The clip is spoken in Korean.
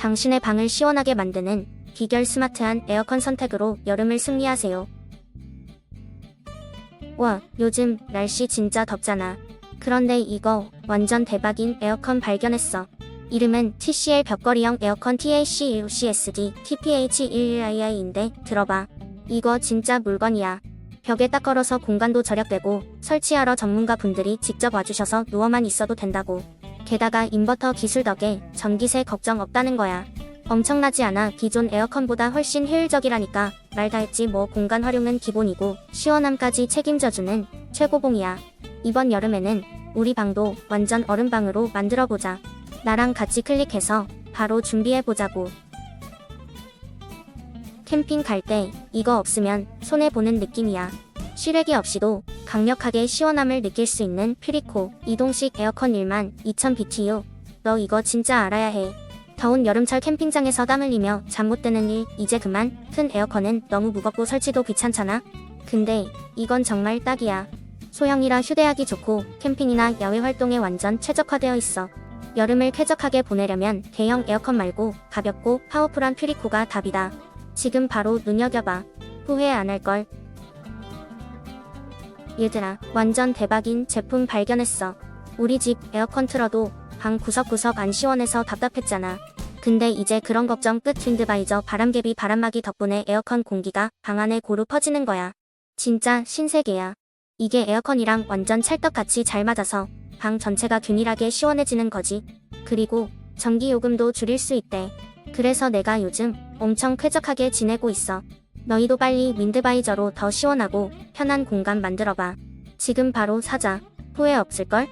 당신의 방을 시원하게 만드는 비결 스마트한 에어컨 선택으로 여름을 승리하세요. 와, 요즘 날씨 진짜 덥잖아. 그런데 이거 완전 대박인 에어컨 발견했어. 이름은 TCL 벽걸이형 에어컨 TAC1CSD TPH11II 인데 들어봐. 이거 진짜 물건이야. 벽에 딱 걸어서 공간도 절약되고 설치하러 전문가 분들이 직접 와주셔서 누워만 있어도 된다고. 게다가 인버터 기술 덕에 전기세 걱정 없다는 거야. 엄청나지 않아 기존 에어컨보다 훨씬 효율적이라니까 말 다 했지 뭐 공간 활용은 기본이고 시원함까지 책임져주는 최고봉이야. 이번 여름에는 우리 방도 완전 얼음방으로 만들어보자. 나랑 같이 클릭해서 바로 준비해보자고. 캠핑 갈 때 이거 없으면 손해보는 느낌이야. 실외기 없이도 강력하게 시원함을 느낄 수 있는 퓨리코 이동식 에어컨 1만 2000 BTU. 너 이거 진짜 알아야 해. 더운 여름철 캠핑장에서 땀 흘리며 잠 못 드는 일 이제 그만. 큰 에어컨은 너무 무겁고 설치도 귀찮잖아. 근데 이건 정말 딱이야. 소형이라 휴대하기 좋고 캠핑이나 야외 활동에 완전 최적화되어 있어. 여름을 쾌적하게 보내려면 대형 에어컨 말고 가볍고 파워풀한 퓨리코가 답이다. 지금 바로 눈여겨봐. 후회 안 할 걸. 얘들아, 완전 대박인 제품 발견했어. 우리 집 에어컨 틀어도 방 구석구석 안 시원해서 답답했잖아. 근데 이제 그런 걱정 끝 윈드바이저 바람개비 바람막이 덕분에 에어컨 공기가 방 안에 고루 퍼지는 거야. 진짜 신세계야. 이게 에어컨이랑 완전 찰떡같이 잘 맞아서 방 전체가 균일하게 시원해지는 거지. 그리고 전기요금도 줄일 수 있대. 그래서 내가 요즘 엄청 쾌적하게 지내고 있어. 너희도 빨리 윈드바이저로 더 시원하고 편한 공간 만들어봐. 지금 바로 사자. 후회 없을걸?